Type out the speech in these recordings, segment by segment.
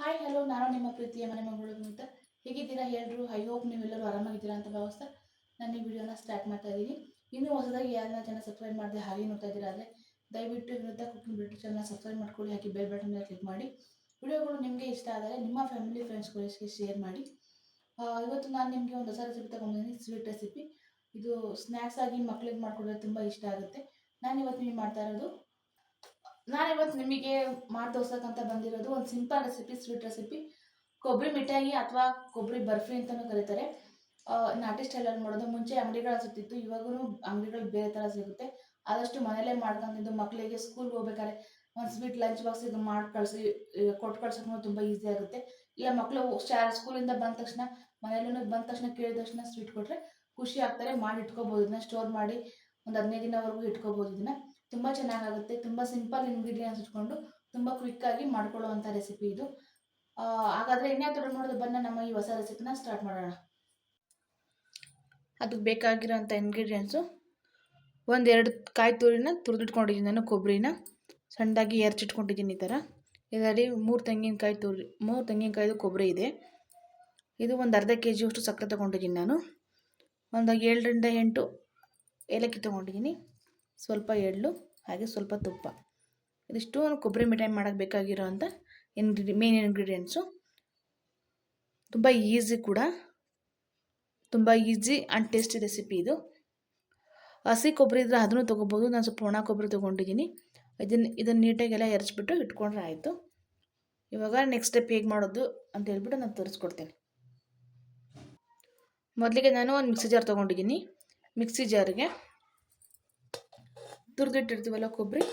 Hi hello ನಾನು ನಿಮ್ಮ ಪ್ರೀತಿಯ ಮನೆ ಮಗಳು ಅಂತ ಹೇಗಿದ್ದೀರಾ ಎಲ್ಲರೂ ಐ ಹೋಪ್ ನೀವೆಲ್ಲರೂ ಆರಾಮಾಗಿದ್ದೀರಾ ಅಂತ ಭಾವಿಸ್ತಾ ನಾನು ಈ ವಿಡಿಯೋನ ಸ್ಟಾರ್ಟ್ ಮಾಡ್ತಾ ಇದ್ದೀನಿ. ಇನ್ನೂ ಹೊಸದಾಗಿ ಯಾರನ್ನ ಚೆನ್ನಾಗಿ ಸಬ್ಸ್ಕ್ರೈಬ್ ಮಾಡಿದೆ ಹಾಗೆ ನೋಡ್ತಾ ಇದ್ದೀರಾ ಆದರೆ ದಯವಿಟ್ಟು ವಿರುದ್ಧ ಕುಕಿಂಗ್ ಬಿಟ್ಟು ಚಾನಲ್ ಸಬ್ಸ್ಕ್ರೈಬ್ ಮಾಡ್ಕೊಳ್ಳಿ ಹಾಕಿ ಬೆಲ್ ಮೇಲೆ ಕ್ಲಿಕ್ ಮಾಡಿ. ವಿಡಿಯೋಗಳು ನಿಮಗೆ ಇಷ್ಟ ಆದರೆ ನಿಮ್ಮ ಫ್ಯಾಮಿಲಿ ಫ್ರೆಂಡ್ಸ್ಗಳಿಗೆ ಶೇರ್ ಮಾಡಿ. ಇವತ್ತು ನಾನು ನಿಮಗೆ ಒಂದು ಹೊಸ ರೆಸಿಪಿ ತಗೊಂಡಿದ್ದೀನಿ ಸ್ವೀಟ್ ರೆಸಿಪಿ ಇದು ಸ್ನ್ಯಾಕ್ಸ್ ಆಗಿ ಮಕ್ಕಳಿಗೆ ಮಾಡಿಕೊಡೋದು ತುಂಬ ಇಷ್ಟ ಆಗುತ್ತೆ. ನಾನು ಇವತ್ತು ನೀವು ಮಾಡ್ತಾ ಇರೋದು? ನಾನು ಇವತ್ತು ನಿಮಗೆ ಮಾಡಿ ತೋರ್ಸಕ್ಕಂತ ಬಂದಿರೋದು ಒಂದು ಸಿಂಪಲ್ ರೆಸಿಪಿ ಸ್ವೀಟ್ ರೆಸಿಪಿ ಕೊಬ್ಬರಿ ಮಿಠಾಯಿ ಅಥವಾ ಕೊಬ್ಬರಿ ಬರ್ಫಿ ಅಂತಲೂ ಕರೀತಾರೆ. ನಾಟಿ ಸ್ಟೈಲಲ್ಲಿ ಮಾಡೋದು. ಮುಂಚೆ ಅಂಗಡಿಗಳು ಸಿಗ್ತಿತ್ತು ಇವಾಗೂ ಅಂಗಡಿಗಳು ಬೇರೆ ಥರ ಸಿಗುತ್ತೆ. ಆದಷ್ಟು ಮನೇಲೇ ಮಾಡ್ಕೊಂಡಿದ್ದು ಮಕ್ಕಳಿಗೆ ಸ್ಕೂಲ್ಗೆ ಹೋಗ್ಬೇಕಾದ್ರೆ ಒಂದು ಸ್ವೀಟ್ ಲಂಚ್ ಬಾಕ್ಸ್ ಇದು ಮಾಡಿ ಕಳಿಸಿ ಕೊಟ್ಟು ಕಳ್ಸೋಕ್ಕೂ ತುಂಬ ಈಸಿ ಆಗುತ್ತೆ. ಇಲ್ಲ ಮಕ್ಕಳು ಶಾ ಸ್ಕೂಲಿಂದ ಬಂದ ತಕ್ಷಣ ಮನೇಲೂ ಬಂದ ತಕ್ಷಣ ಕೇಳಿದ ತಕ್ಷಣ ಸ್ವೀಟ್ ಕೊಟ್ಟರೆ ಖುಷಿ ಆಗ್ತಾರೆ. ಮಾಡಿ ಇಟ್ಕೋಬೋದು. ಇದನ್ನ ಸ್ಟೋರ್ ಮಾಡಿ ಒಂದು ಹದಿನೈದು ದಿನವರೆಗೂ ಇಟ್ಕೋಬೋದು ಇದನ್ನ. ತುಂಬ ಚೆನ್ನಾಗಾಗುತ್ತೆ, ತುಂಬ ಸಿಂಪಲ್ ಇಂಗ್ರೀಡಿಯೆಂಟ್ಸ್ ಇಟ್ಕೊಂಡು ತುಂಬ ಕ್ವಿಕ್ಕಾಗಿ ಮಾಡ್ಕೊಳ್ಳುವಂಥ ರೆಸಿಪಿ ಇದು. ಹಾಗಾದರೆ ಇನ್ಯಾವ ಥರ ನೋಡಿದ್ರೆ ಬನ್ನ, ನಮ್ಮ ಈ ಹೊಸ ರೆಸಿಪಿನ ಸ್ಟಾರ್ಟ್ ಮಾಡೋಣ. ಅದಕ್ಕೆ ಬೇಕಾಗಿರೋಂಥ ಇಂಗ್ರೀಡಿಯೆಂಟ್ಸು ಒಂದೆರಡು ಕಾಯಿ ತುರಿನ ತುರಿದಿಟ್ಕೊಂಡಿದ್ದೀನಿ ನಾನು ಕೊಬ್ಬರಿನ. ಸಣ್ಣದಾಗಿ ಎರಚಿಟ್ಕೊಂಡಿದ್ದೀನಿ ಈ ಥರ ಇದರಲ್ಲಿ ಮೂರು ತೆಂಗಿನಕಾಯಿ ತುರಿ, ಮೂರು ತೆಂಗಿನಕಾಯ್ದು ಕೊಬ್ಬರಿ ಇದೆ. ಇದು ಒಂದು ಅರ್ಧ ಕೆ ಜಿಯಷ್ಟು ಸಕ್ಕರೆ ತೊಗೊಂಡಿದ್ದೀನಿ ನಾನು. ಒಂದು ಏಳರಿಂದ ಎಂಟು ಏಲಕ್ಕಿ ತೊಗೊಂಡಿದ್ದೀನಿ. ಸ್ವಲ್ಪ ಎಳ್ಳು, ಹಾಗೆ ಸ್ವಲ್ಪ ತುಪ್ಪ. ಇದಿಷ್ಟು ಕೊಬ್ಬರಿ ಮಿಠಾಯಿ ಮಾಡೋಕ್ಕೆ ಬೇಕಾಗಿರೋವಂಥ ಇಂಗ್ರೀಡಿ ಮೇನ್ ಇಂಗ್ರೀಡಿಯೆಂಟ್ಸು ತುಂಬ ಈಸಿ ಕೂಡ. ತುಂಬ ಈಸಿ ಆ್ಯಂಡ್ ಟೇಸ್ಟಿ ರೆಸಿಪಿ ಇದು. ಹಸಿ ಕೊಬ್ಬರಿ ಇದ್ದರೆ ಅದನ್ನು ತೊಗೋಬೋದು. ನಾನು ಸ್ವಲ್ಪ ಒಣ ಕೊಬ್ಬರಿ ತೊಗೊಂಡಿದ್ದೀನಿ. ಇದನ್ನು ಇದನ್ನು ನೀಟಾಗೆಲ್ಲ ಎರಚ್ಬಿಟ್ಟು ಇಟ್ಕೊಂಡ್ರೆ ಆಯಿತು. ಇವಾಗ ನೆಕ್ಸ್ಟ್ ಸ್ಟೆಪ್ ಹೇಗೆ ಮಾಡೋದು ಅಂತ ಹೇಳ್ಬಿಟ್ಟು ನಾನು ತೋರಿಸ್ಕೊಡ್ತೀನಿ. ಮೊದಲಿಗೆ ನಾನು ಒಂದು ಮಿಕ್ಸಿ ಜಾರ್ ತೊಗೊಂಡಿದ್ದೀನಿ. ಮಿಕ್ಸಿ ಜಾರಿಗೆ ತುರಿದಿಟ್ಟಿರ್ತೀವಲ್ಲ ಕೊಬ್ಬರಿ?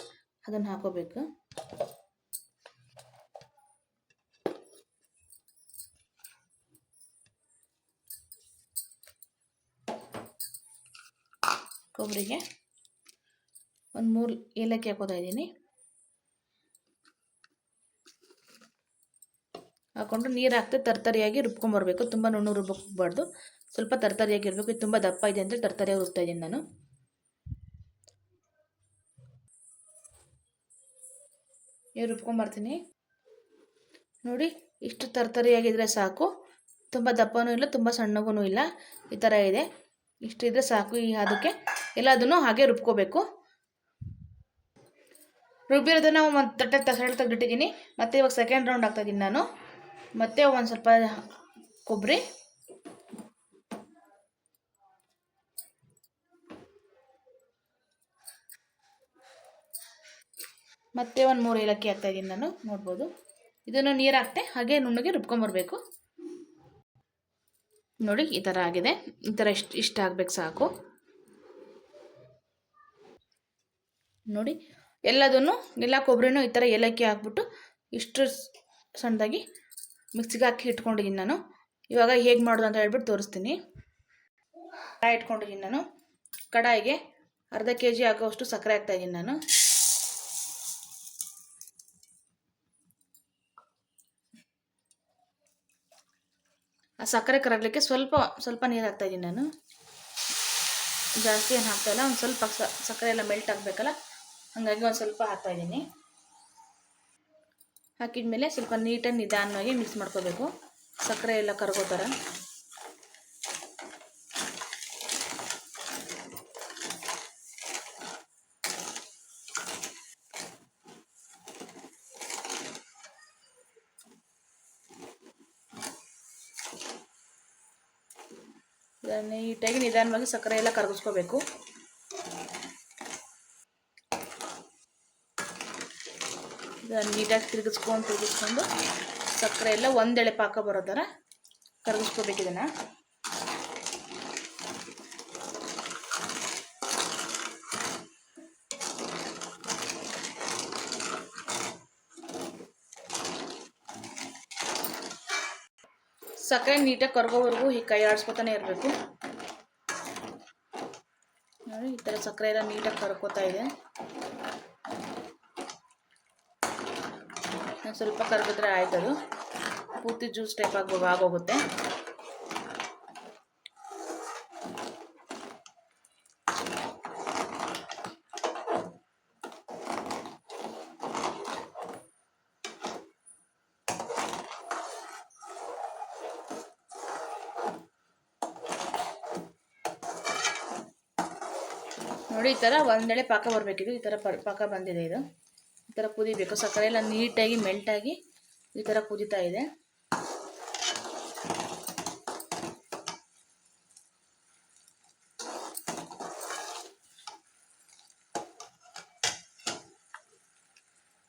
ಅದನ್ನು ಹಾಕೋಬೇಕು. ಕೊಬ್ಬರಿಗೆ ಒಂದು ಮೂರು ಏಲಕ್ಕಿ ಹಾಕೋತಾ ಇದ್ದೀನಿ. ಹಾಕ್ಕೊಂಡು ನೀರು ಹಾಕ್ತೆ ತರ್ತರಿಯಾಗಿ ರುಬ್ಕೊಂಬರ್ಬೇಕು ತುಂಬ ನುಣ್ಣು ರುಬ್ಬಬಾರ್ದು ಸ್ವಲ್ಪ ತರ್ತರಿಯಾಗಿ ಇರಬೇಕು. ಇದು ತುಂಬ ದಪ್ಪ ಇದೆ ಅಂದರೆ ತರ್ತರಿಯಾಗಿ ರುಬ್ತಾ ಇದ್ದೀನಿ ನಾನು. ನೀರು ರುಬ್ಕೊಂಬರ್ತೀನಿ ನೋಡಿ, ಇಷ್ಟು ತರ್ತರಿಯಾಗಿದ್ದರೆ ಸಾಕು. ತುಂಬ ದಪ್ಪನೂ ಇಲ್ಲ, ತುಂಬ ಸಣ್ಣಗೂ ಇಲ್ಲ. ಈ ಥರ ಇದೆ. ಇಷ್ಟಿದ್ರೆ ಸಾಕು ಈ ಅದಕ್ಕೆ ಎಲ್ಲದನ್ನು ಹಾಗೆ ರುಬ್ಕೋಬೇಕು. ರುಬ್ಬಿರೋದನ್ನು ಒಂದು ತಟ್ಟೆ ತಸಳೆ ತೆಗೆದಿಟ್ಟಿದ್ದೀನಿ. ಮತ್ತು ಇವಾಗ ಸೆಕೆಂಡ್ ರೌಂಡ್ ಹಾಕ್ತಾಯಿದ್ದೀನಿ ನಾನು. ಮತ್ತೆ ಒಂದು ಸ್ವಲ್ಪ ಕೊಬ್ಬರಿ ಮತ್ತೆ ಒಂದು ಮೂರು ಏಲಕ್ಕಿ ಹಾಕ್ತಾಯಿದ್ದೀನಿ ನಾನು. ನೋಡ್ಬೋದು. ಇದನ್ನು ನೀರು ಹಾಕ್ತೆ, ಹಾಗೆ ನುಣ್ಣಗೆ ರುಬ್ಕೊಂಬರ್ಬೇಕು ನೋಡಿ, ಈ ಥರ ಆಗಿದೆ. ಈ ಥರ ಇಷ್ಟು, ಇಷ್ಟ ಆಗ್ಬೇಕು ಸಾಕು. ನೋಡಿ, ಎಲ್ಲದನ್ನು, ಎಲ್ಲ ಕೊಬ್ಬರಿನೂ ಈ ಥರ ಏಲಕ್ಕಿ ಹಾಕ್ಬಿಟ್ಟು ಇಷ್ಟು ಸಣ್ಣದಾಗಿ ಮಿಕ್ಸಿಗೆ ಹಾಕಿ ಇಟ್ಕೊಂಡಿದ್ದೀನಿ ನಾನು. ಇವಾಗ ಹೇಗೆ ಮಾಡೋದು ಅಂತ ಹೇಳ್ಬಿಟ್ಟು ತೋರಿಸ್ತೀನಿ. ಕಡಾಯಿ ಇಟ್ಕೊಂಡಿದ್ದೀನಿ ನಾನು. ಕಡಾಯಿಗೆ ಅರ್ಧ ಕೆ ಜಿ ಆಗೋಷ್ಟು ಸಕ್ಕರೆ ಹಾಕ್ತಾಯಿದ್ದೀನಿ ನಾನು. ಸಕ್ಕರೆ ಕರಗಲಿಕ್ಕೆ ಸ್ವಲ್ಪ ಸ್ವಲ್ಪ ನೀರು ಹಾಕ್ತಾಯಿದ್ದೀನಿ ನಾನು. ಜಾಸ್ತಿ ಏನು ಹಾಕ್ತಾಯಿಲ್ಲ ಒಂದು ಸ್ವಲ್ಪ ಸಕ್ಕರೆ ಎಲ್ಲ ಮೆಲ್ಟ್ ಆಗಬೇಕಲ್ಲ? ಹಾಗಾಗಿ ಒಂದು ಸ್ವಲ್ಪ ಹಾಕ್ತಾಯಿದ್ದೀನಿ. ಹಾಕಿದ್ಮೇಲೆ ಸ್ವಲ್ಪ ನೀಟಾಗಿ ನಿಧಾನವಾಗಿ ಮಿಕ್ಸ್ ಮಾಡ್ಕೋಬೇಕು. ಸಕ್ಕರೆ ಎಲ್ಲ ಕರಗೋ ನೀಟಾಗಿ ನಿಧಾನವಾಗಿ ಸಕ್ಕರೆ ಎಲ್ಲ ಕರಗಿಸ್ಕೋಬೇಕು. ಇದನ್ನು ನೀಟಾಗಿ ತಿರುಗಿಸ್ಕೊಂಡು ತಿರುಗಿಸ್ಕೊಂಡು ಸಕ್ಕರೆ ಎಲ್ಲ ಒಂದೆಳೆ ಪಾಕ ಬರೋ ಥರ ಕರಗಿಸ್ಕೋಬೇಕು ಇದನ್ನು. ಸಕ್ಕರೆ ನೀಟಾಗಿ ಕರ್ಗೋವರೆಗೂ ಈ ಕೈ ಆಡಿಸ್ಕೊತಾನೆ ಇರಬೇಕು. ನೋಡಿ, ಈ ಥರ ಸಕ್ಕರೆ ಎಲ್ಲ ನೀಟಾಗಿ ಕರ್ಕೋತಾ ಇದೆ. ಸ್ವಲ್ಪ ಕರ್ಗಿದ್ರೆ ಆಯ್ತದು. ಪೂರ್ತಿ ಜ್ಯೂಸ್ ಟೈಪ್ ಆಗಿ ಆಗೋಗುತ್ತೆ. ನೋಡಿ, ಈ ಥರ ಒಂದೆಳೆ ಪಾಕ ಬರಬೇಕಿದು. ಈ ಥರ ಪಾಕ ಬಂದಿದೆ ಇದು. ಈ ಥರ ಕುದಿಬೇಕು. ಸಕ್ಕರೆ ಎಲ್ಲ ನೀಟಾಗಿ, ಮೆಲ್ಟಾಗಿ ಈ ಥರ ಕುದಿತಾ ಇದೆ.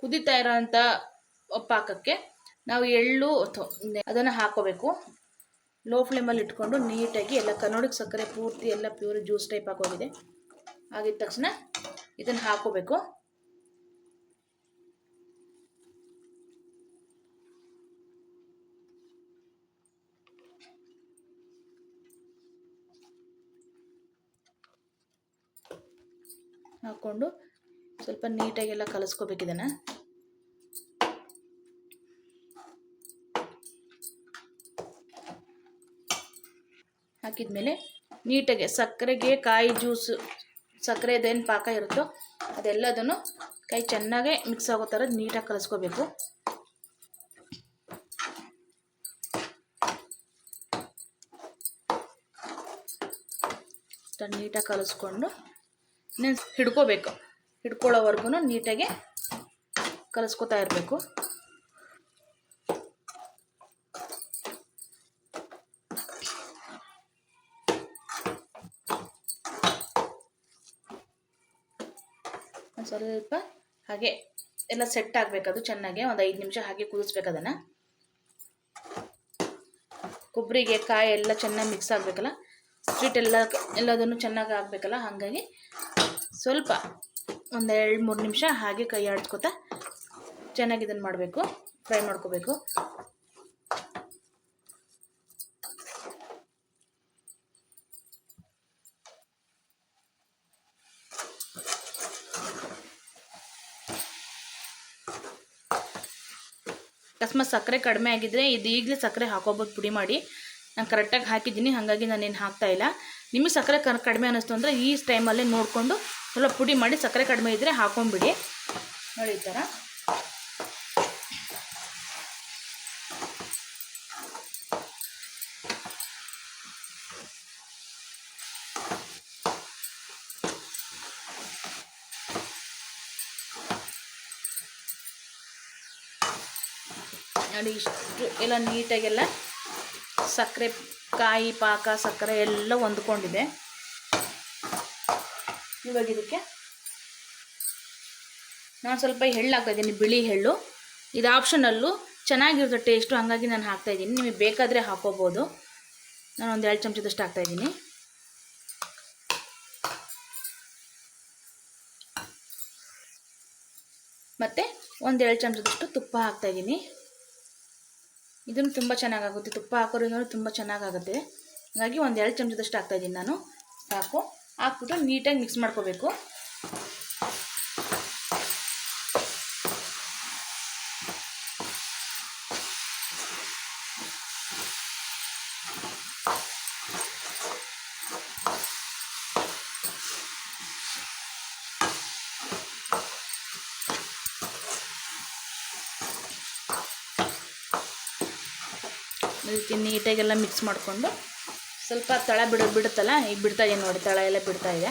ಕುದಿತಾ ಇರೋಂಥ ಪಾಕಕ್ಕೆ ನಾವು ಎಳ್ಳು ಅದನ್ನು ಹಾಕೋಬೇಕು. ಲೋ ಫ್ಲೇಮಲ್ಲಿ ಇಟ್ಕೊಂಡು ನೀಟಾಗಿ ಎಲ್ಲ ಕನ್ನಡಕ್ಕೆ ಸಕ್ಕರೆ ಪೂರ್ತಿ ಎಲ್ಲ ಪ್ಯೂರ್ ಜ್ಯೂಸ್ ಟೈಪ್ ಆಗೋಗಿದೆ ಆಗಿದ ತಕ್ಷಣ ಇದನ್ನು ಹಾಕೋಬೇಕು. ಹಾಕ್ಕೊಂಡು ಸ್ವಲ್ಪ ನೀಟಾಗಿ ಎಲ್ಲ ಕಲಿಸ್ಕೋಬೇಕು ಇದನ್ನು. ಹಾಕಿದ್ಮೇಲೆ ನೀಟಾಗೆ ಸಕ್ಕರೆಗೆ ಕಾಯಿ ಜ್ಯೂಸು ಸಕ್ಕರೆದೇನು ಪಾಕ ಇರುತ್ತೋ ಅದೆಲ್ಲದನ್ನು ಕೈ ಚೆನ್ನಾಗೇ ಮಿಕ್ಸ್ ಆಗೋ ಥರ ನೀಟಾಗಿ ಕಲಿಸ್ಕೋಬೇಕು. ನೀಟಾಗಿ ಕಲಿಸ್ಕೊಂಡು ನೆನ್ಸ್ ಹಿಡ್ಕೋಬೇಕು. ಹಿಡ್ಕೊಳ್ಳೋವರೆಗೂ ನೀಟಾಗಿ ಕಲಿಸ್ಕೊತಾ ಇರಬೇಕು. ಒಂದು ಸ್ವಲ್ಪ ಹಾಗೆ ಎಲ್ಲ ಸೆಟ್ ಆಗಬೇಕದು ಚೆನ್ನಾಗಿ. ಒಂದು ಐದು ನಿಮಿಷ ಹಾಗೆ ಕುದಿಸ್ಬೇಕು ಅದನ್ನು. ಕೊಬ್ಬರಿಗೆ ಕಾಯಿ ಎಲ್ಲ ಚೆನ್ನಾಗಿ ಮಿಕ್ಸ್ ಆಗಬೇಕಲ್ಲ? ಸ್ವೀಟ್ ಎಲ್ಲ, ಎಲ್ಲದನ್ನು ಚೆನ್ನಾಗಿ ಆಗಬೇಕಲ್ಲ? ಹಾಗಾಗಿ ಸ್ವಲ್ಪ ಒಂದು ಎರಡು ಮೂರು ನಿಮಿಷ ಹಾಗೆ ಕೈ ಆಡಿಸ್ಕೊತಾ ಚೆನ್ನಾಗಿ ಇದನ್ನು ಮಾಡಬೇಕು. ಫ್ರೈ ಮಾಡ್ಕೋಬೇಕು. ಅಕಸ್ಮಾತ್ ಸಕ್ಕರೆ ಕಡಿಮೆ ಆಗಿದ್ದರೆ ಇದು ಈಗಲೇ ಸಕ್ಕರೆ ಹಾಕೋಬೋದು, ಪುಡಿ ಮಾಡಿ. ನಾನು ಕರೆಕ್ಟಾಗಿ ಹಾಕಿದ್ದೀನಿ, ಹಾಗಾಗಿ ನಾನೇನು ಹಾಕ್ತಾ ಇಲ್ಲ. ನಿಮಗೆ ಸಕ್ಕರೆ ಕಡಿಮೆ ಅನ್ನಿಸ್ತು ಅಂದರೆ ಈ ಟೈಮಲ್ಲೇ ನೋಡಿಕೊಂಡು, ಸ್ವಲ್ಪ ಪುಡಿ ಮಾಡಿ ಸಕ್ಕರೆ ಕಡಿಮೆ ಇದ್ದರೆ ಹಾಕೊಂಬಿಡಿ. ನೋಡಿ ಈ ಥರ ನೋಡಿ ಇಷ್ಟು ಎಲ್ಲ ನೀಟಾಗೆಲ್ಲ ಸಕ್ಕರೆ ಕಾಯಿ, ಪಾಕ, ಸಕ್ಕರೆ ಎಲ್ಲ ಹೊಂದ್ಕೊಂಡಿದೆ. ಇವಾಗ ಇದಕ್ಕೆ ನಾನು ಸ್ವಲ್ಪ ಎಳ್ಳು ಹಾಕ್ತಾ ಇದ್ದೀನಿ, ಬಿಳಿ ಎಳ್ಳು. ಇದು ಆಪ್ಷನಲ್ಲು ಚೆನ್ನಾಗಿರುತ್ತೆ ಟೇಸ್ಟು ಹಾಗಾಗಿ ನಾನು ಹಾಕ್ತಾ ಇದ್ದೀನಿ. ನಿಮಗೆ ಬೇಕಾದರೆ ಹಾಕೋಬೋದು. ನಾನು ಒಂದು ಎರಡು ಚಮಚದಷ್ಟು ಹಾಕ್ತಾ ಇದ್ದೀನಿ. ಮತ್ತು ಒಂದು ಎರಡು ಚಮಚದಷ್ಟು ತುಪ್ಪ ಹಾಕ್ತಾ ಇದ್ದೀನಿ. ಇದನ್ನು ತುಂಬ ಚೆನ್ನಾಗಾಗುತ್ತೆ. ತುಪ್ಪ ಹಾಕೋದ್ರಿಂದ ತುಂಬ ಚೆನ್ನಾಗಾಗುತ್ತೆ. ಹಾಗಾಗಿ ಒಂದು ಎರಡು ಚಮಚದಷ್ಟು ಹಾಕ್ತಾಯಿದ್ದೀನಿ ನಾನು. ಸಾಕು. ಹಾಕ್ಬಿಟ್ಟು ನೀಟಾಗಿ ಮಿಕ್ಸ್ ಮಾಡ್ಕೋಬೇಕು. ರೀತಿ ನೀಟಾಗೆಲ್ಲ ಮಿಕ್ಸ್ ಮಾಡಿಕೊಂಡು ಸ್ವಲ್ಪ ತಳ ಬಿಡೋ ಬಿಡುತ್ತಲ್ಲ, ಈಗ ಬಿಡ್ತಾ ಇದೆ ನೋಡಿ, ತಳ ಎಲ್ಲ ಬಿಡ್ತಾ ಇದೆ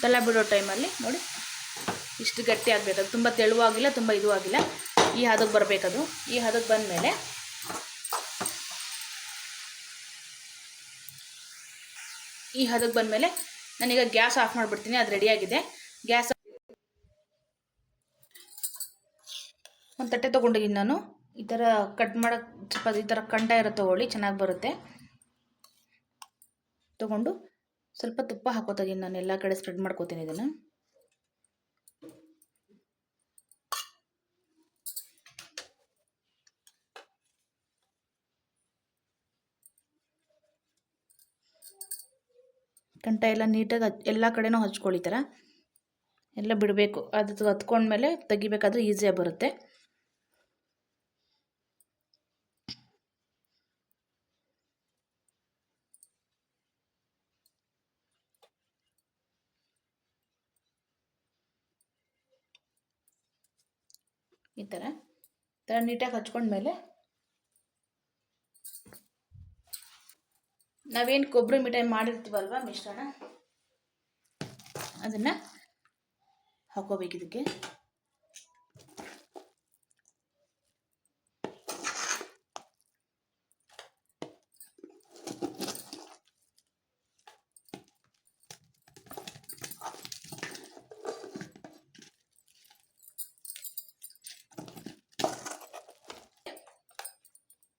ತಳ ಬಿಡೋ ಟೈಮಲ್ಲಿ ನೋಡಿ, ಇಷ್ಟು ಗಟ್ಟಿ ಆಗಬೇಕು. ಅದು ತುಂಬ ತೆಳುವಾಗಿಲ್ಲ, ತುಂಬ ಇದು ಆಗಿಲ್ಲ. ಈ ಹದಕ್ಕೆ ಬರಬೇಕದು. ಈ ಹದಕ್ಕೆ ಬಂದಮೇಲೆ ಈ ಹದಕ್ಕೆ ಬಂದಮೇಲೆ ನಾನೀಗ ಗ್ಯಾಸ್ ಆಫ್ ಮಾಡಿಬಿಡ್ತೀನಿ, ಅದು ರೆಡಿಯಾಗಿದೆ ಗ್ಯಾಸ್ ಒಂದು ತಟ್ಟೆ ತೊಗೊಂಡಿದ್ದೀನಿ ನಾನು ಈ ಥರ ಕಟ್ ಮಾಡೋಕ್ಕೆ ಸ್ವಲ್ಪ ಈ ಥರ ಕಂಡ ಇರೋ ತೊಗೊಳ್ಳಿ ಚೆನ್ನಾಗಿ ಬರುತ್ತೆ. ತೊಗೊಂಡು ಸ್ವಲ್ಪ ತುಪ್ಪ ಹಾಕೋತಾ ಇದ್ದೀನಿ ನಾನು ಎಲ್ಲ ಕಡೆ ಸ್ಪ್ರೆಡ್ ಮಾಡ್ಕೋತೀನಿ ಇದನ್ನು. ಕಂಠ ಎಲ್ಲ ನೀಟಾಗಿ ಹಚ್ ಎಲ್ಲ ಕಡೆನೂ ಹಚ್ಕೊಳ್ಳಿ ಥರ ಎಲ್ಲ ಬಿಡಬೇಕು. ಅದು ಹತ್ಕೊಂಡ್ಮೇಲೆ ತೆಗಿಬೇಕಾದ್ರೆ ಈಸಿಯಾಗಿ ಬರುತ್ತೆ. ಈ ಥರ ಥರ ನೀಟಾಗಿ ಹಚ್ಕೊಂಡ್ಮೇಲೆ ನಾವೇನು ಕೊಬ್ಬರಿ ಮಿಠಾಯಿ ಮಾಡಿರ್ತೀವಲ್ವ ಮಿಶ್ರಣ? ಅದನ್ನು ಹಾಕೋಬೇಕು ಇದಕ್ಕೆ.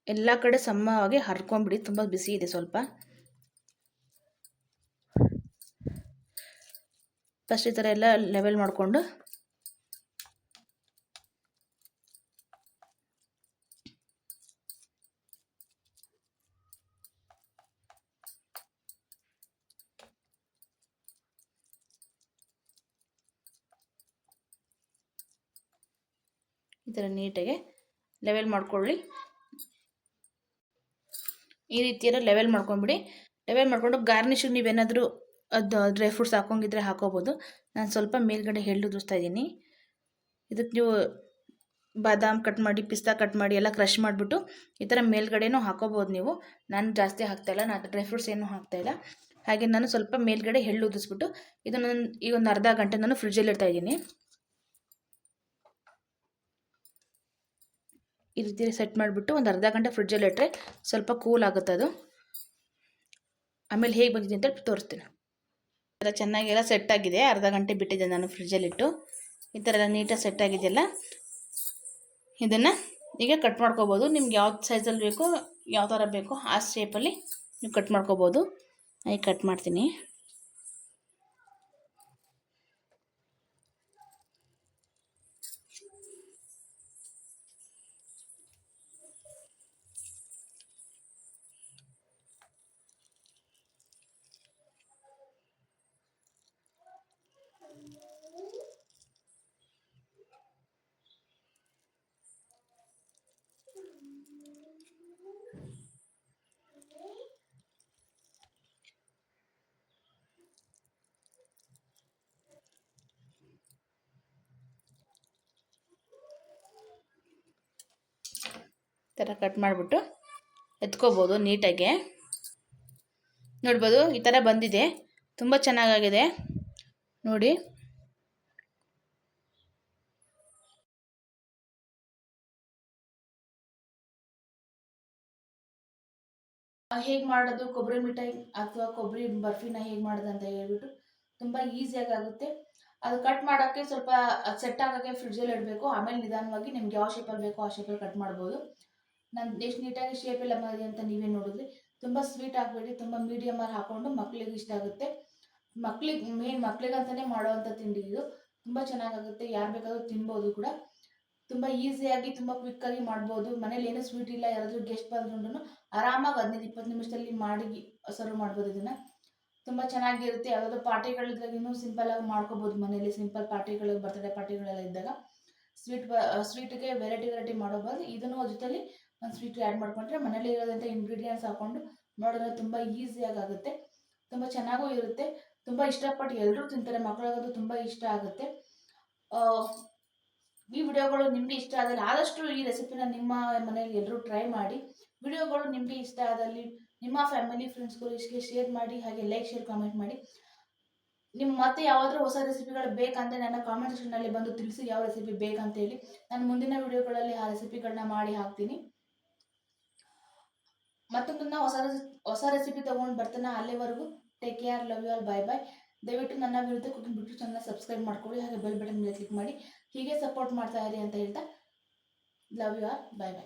ಎಲ್ಲ ಕಡೆ ಸಮವಾಗಿ ಹರ್ಕೊಂಬಿಡಿ, ತುಂಬ ಬಿಸಿ ಇದೆ ಸ್ವಲ್ಪ. ಫಸ್ಟ್ ಈ ಥರ ಎಲ್ಲ ಲೆವೆಲ್ ಮಾಡಿಕೊಂಡು. ಈ ಥರ ನೀಟಾಗಿ ಲೆವೆಲ್ ಮಾಡ್ಕೊಳ್ಳಿ. ಈ ರೀತಿಯನ್ನು ಲೆವೆಲ್ ಮಾಡ್ಕೊಂಬಿಡಿ. ಲೆವೆಲ್ ಮಾಡಿಕೊಂಡು ಗಾರ್ನಿಷಿಗೆ ನೀವೇನಾದರೂ ಅದು ಡ್ರೈ ಫ್ರೂಟ್ಸ್ ಹಾಕೊಂಗಿದ್ರೆ ಹಾಕೋಬೋದು. ನಾನು ಸ್ವಲ್ಪ ಮೇಲ್ಗಡೆ ಎಳ್ಳು ಉದುರಿಸ್ತಾ ಇದ್ದೀನಿ. ಇದಕ್ಕೆ ನೀವು ಬಾದಾಮ್ ಕಟ್ ಮಾಡಿ, ಪಿಸ್ತಾ ಕಟ್ ಮಾಡಿ ಎಲ್ಲ ಕ್ರಷ್ ಮಾಡಿಬಿಟ್ಟು ಈ ಥರ ಮೇಲ್ಗಡೆನೂ ಹಾಕೋಬೋದು ನೀವು. ನಾನು ಜಾಸ್ತಿ ಹಾಕ್ತಾಯಿಲ್ಲ ನಾನು ಡ್ರೈ ಫ್ರೂಟ್ಸ್ ಏನೂ ಹಾಕ್ತಾಯಿಲ್ಲ ಹಾಗೆ ನಾನು ಸ್ವಲ್ಪ ಮೇಲ್ಗಡೆ ಎಳ್ಳು ಉದಿಸ್ಬಿಟ್ಟು ಇದನ್ನು ಈಗ ಒಂದು ಅರ್ಧ ಗಂಟೆ ನಾನು ಫ್ರಿಜ್ಜಲ್ಲಿ ಇಡ್ತಾ ಈ ರೀತಿ ಸೆಟ್ ಮಾಡಿಬಿಟ್ಟು ಒಂದು ಅರ್ಧ ಗಂಟೆ ಫ್ರಿಡ್ಜಲ್ಲಿ ಇಟ್ಟರೆ ಸ್ವಲ್ಪ ಕೂಲ್ ಆಗುತ್ತೆ ಅದು. ಆಮೇಲೆ ಹೇಗೆ ಬಂದಿದೆ ಅಂತ ತೋರಿಸ್ತೀನಿ. ಎಲ್ಲ ಚೆನ್ನಾಗೆಲ್ಲ ಸೆಟ್ ಆಗಿದೆ. ಅರ್ಧ ಗಂಟೆ ಬಿಟ್ಟಿದ್ದೆ ನಾನು ಫ್ರಿಜ್ಜಲ್ಲಿಟ್ಟು ಈ ಥರ ಎಲ್ಲ ನೀಟಾಗಿ ಸೆಟ್ ಆಗಿದೆಯಲ್ಲ? ಇದನ್ನು ಈಗ ಕಟ್ ಮಾಡ್ಕೋಬೋದು. ನಿಮ್ಗೆ ಯಾವ ಸೈಜಲ್ಲಿ ಬೇಕೋ ಯಾವ ಥರ ಬೇಕೋ ಆ ಶೇಪಲ್ಲಿ ನೀವು ಕಟ್ ಮಾಡ್ಕೋಬೋದು. ಈಗ ಕಟ್ ಮಾಡ್ತೀನಿ. ಥರ ಕಟ್ ಮಾಡಿಬಿಟ್ಟು ಎತ್ಕೋಬೋದು ನೀಟಾಗಿ. ನೋಡ್ಬೋದು, ಈ ಥರ ಬಂದಿದೆ. ತುಂಬ ಚೆನ್ನಾಗಾಗಿದೆ. ನೋಡಿ. ಹೇಗೆ ಮಾಡೋದು? ಕೊಬ್ಬರಿ ಮಿಠಾಯಿ ಅಥವಾ ಕೊಬ್ಬರಿ ಬರ್ಫಿನ ಹೇಗೆ ಮಾಡೋದು ಅಂತ ಹೇಳ್ಬಿಟ್ಟು ತುಂಬ ಈಸಿಯಾಗಿ ಆಗುತ್ತೆ. ಅದು ಕಟ್ ಮಾಡೋಕ್ಕೆ ಸ್ವಲ್ಪ ಸೆಟ್ ಆಗೋಕ್ಕೆ ಫ್ರಿಡ್ಜಲ್ಲಿ ಇಡಬೇಕು. ಆಮೇಲೆ ನಿಧಾನವಾಗಿ ನಿಮ್ಗೆ ಯಾವ ಶೇಪಲ್ಲಿ ಬೇಕೋ ಆ ಶೇಪಲ್ಲಿ ಕಟ್ ಮಾಡ್ಬೋದು. ನಾನು ಎಷ್ಟು ನೀಟಾಗಿ ಶೇಪ್ ಎಲ್ಲ ಮಾಡಿದೆ ಅಂತ ನೀವೇ ನೋಡಿದ್ರಿ ತುಂಬ ಸ್ವೀಟ್ ಹಾಕ್ಬೇಡಿ ತುಂಬ ಮೀಡಿಯಮ್ ಆಗಿ ಹಾಕೊಂಡು ಮಕ್ಳಿಗೆ ಇಷ್ಟ ಆಗುತ್ತೆ. ಮಕ್ಳಿಗೆ ಮೇನ್ ಮಕ್ಳಿಗಂತಾನೆ ಮಾಡೋವಂಥ ತಿಂಡಿ ಇದು. ತುಂಬ ಚೆನ್ನಾಗಾಗುತ್ತೆ, ಯಾರು ಬೇಕಾದರೂ ತಿನ್ಬೋದು ಕೂಡ. ತುಂಬ ಈಸಿಯಾಗಿ ತುಂಬ ಕ್ವಿಕ್ಕಾಗಿ ಮಾಡ್ಬೋದು. ಮನೇಲಿ ಏನೂ ಸ್ವೀಟ್ ಇಲ್ಲ, ಯಾರಾದರೂ ಗೆಸ್ಟ್ ಬಂದ್ರೂ ಆರಾಮಾಗಿ ಹದಿನೈದು, ಇಪ್ಪತ್ತು ನಿಮಿಷದಲ್ಲಿ ಮಾಡಿ ಸರ್ವ್ ಮಾಡ್ಬೋದು ಇದನ್ನು. ತುಂಬ ಚೆನ್ನಾಗಿರುತ್ತೆ. ಯಾವುದಾದ್ರು ಪಾರ್ಟಿಗಳಿದ್ದಾಗ ಸಿಂಪಲ್ಲಾಗಿ ಮಾಡ್ಕೋಬೋದು ಮನೇಲಿ. ಸಿಂಪಲ್ ಪಾರ್ಟಿಗಳು ಬರ್ತ್ಡೇ ಪಾರ್ಟಿಗಳೆಲ್ಲ ಇದ್ದಾಗ. ಸ್ವೀಟ್ ಸ್ವೀಟ್ಗೆ ವೆರೈಟಿ ವೆರೈಟಿ ಮಾಡೋ ಇದನ್ನು ಜೊತೆಲಿ ಸ್ವೀಟ್ ಆ್ಯಡ್ ಮಾಡ್ಕೊಂಡ್ರೆ ಮನೇಲಿ ಇರೋದಂಥ ಇಂಗ್ರೀಡಿಯೆಂಟ್ಸ್ ಹಾಕ್ಕೊಂಡು ಮಾಡೋದ್ರೆ ತುಂಬ ಈಸಿಯಾಗಿ ಆಗುತ್ತೆ ತುಂಬ ಚೆನ್ನಾಗೂ ಇರುತ್ತೆ. ತುಂಬ ಇಷ್ಟಪಟ್ಟು ಎಲ್ಲರೂ ತಿಂತಾರೆ. ಮಕ್ಕಳಿಗದು ತುಂಬ ಇಷ್ಟ ಆಗುತ್ತೆ. ಈ ವಿಡಿಯೋಗಳು ನಿಮಗೆ ಇಷ್ಟ ಆದಲ್ಲಿ ಆದಷ್ಟು ಈ ರೆಸಿಪಿನ ನಿಮ್ಮ ಮನೆಯಲ್ಲಿ ಎಲ್ಲರೂ ಟ್ರೈ ಮಾಡಿ. ವಿಡಿಯೋಗಳು ನಿಮಗೆ ಇಷ್ಟ ಆದಲ್ಲಿ ನಿಮ್ಮ ಫ್ಯಾಮಿಲಿ ಫ್ರೆಂಡ್ಸ್ಗಳು ಇಷ್ಟಕ್ಕೆ ಶೇರ್ ಮಾಡಿ, ಹಾಗೆ ಲೈಕ್ ಶೇರ್ ಕಾಮೆಂಟ್ ಮಾಡಿ. ನಿಮ್ಮ ಮತ್ತೆ ಯಾವಾದರೂ ಹೊಸ ರೆಸಿಪಿಗಳು ಬೇಕಂತ ನನ್ನ ಕಾಮೆಂಟ್ ಸೆಕ್ಷನ್ನಲ್ಲಿ ಬಂದು ತಿಳಿಸಿ ಯಾವ ರೆಸಿಪಿ ಬೇಕಂತ ಹೇಳಿ ನಾನು ಮುಂದಿನ ವಿಡಿಯೋಗಳಲ್ಲಿ ಆ ರೆಸಿಪಿಗಳನ್ನ ಮಾಡಿ ಹಾಕ್ತೀನಿ. ಮತ್ತೊಂದನ್ನ ಹೊಸ ಹೊಸ ರೆಸಿಪಿ ತಗೊಂಡು ಬರ್ತಾನೆ ಅಲ್ಲಿವರೆಗೂ. Take care love you all bye bye ದಯವಿಟ್ಟು ನನ್ನ ವಿರುದ್ಧ ಕುಕಿಂಗ್ ಬಿಟ್ಟು ಚಾನಲ್ ಸಬ್ಸ್ಕ್ರೈಬ್ ಮಾಡ್ಕೊಳ್ಳಿ, ಹಾಗೆ ಬೆಲ್ ಬಟನ್ ಮೇಲೆ ಕ್ಲಿಕ್ ಮಾಡಿ, ಹೀಗೆ ಸಪೋರ್ಟ್ ಮಾಡ್ತಾ ಇರಿ ಅಂತ ಹೇಳ್ತಾ love you all bye bye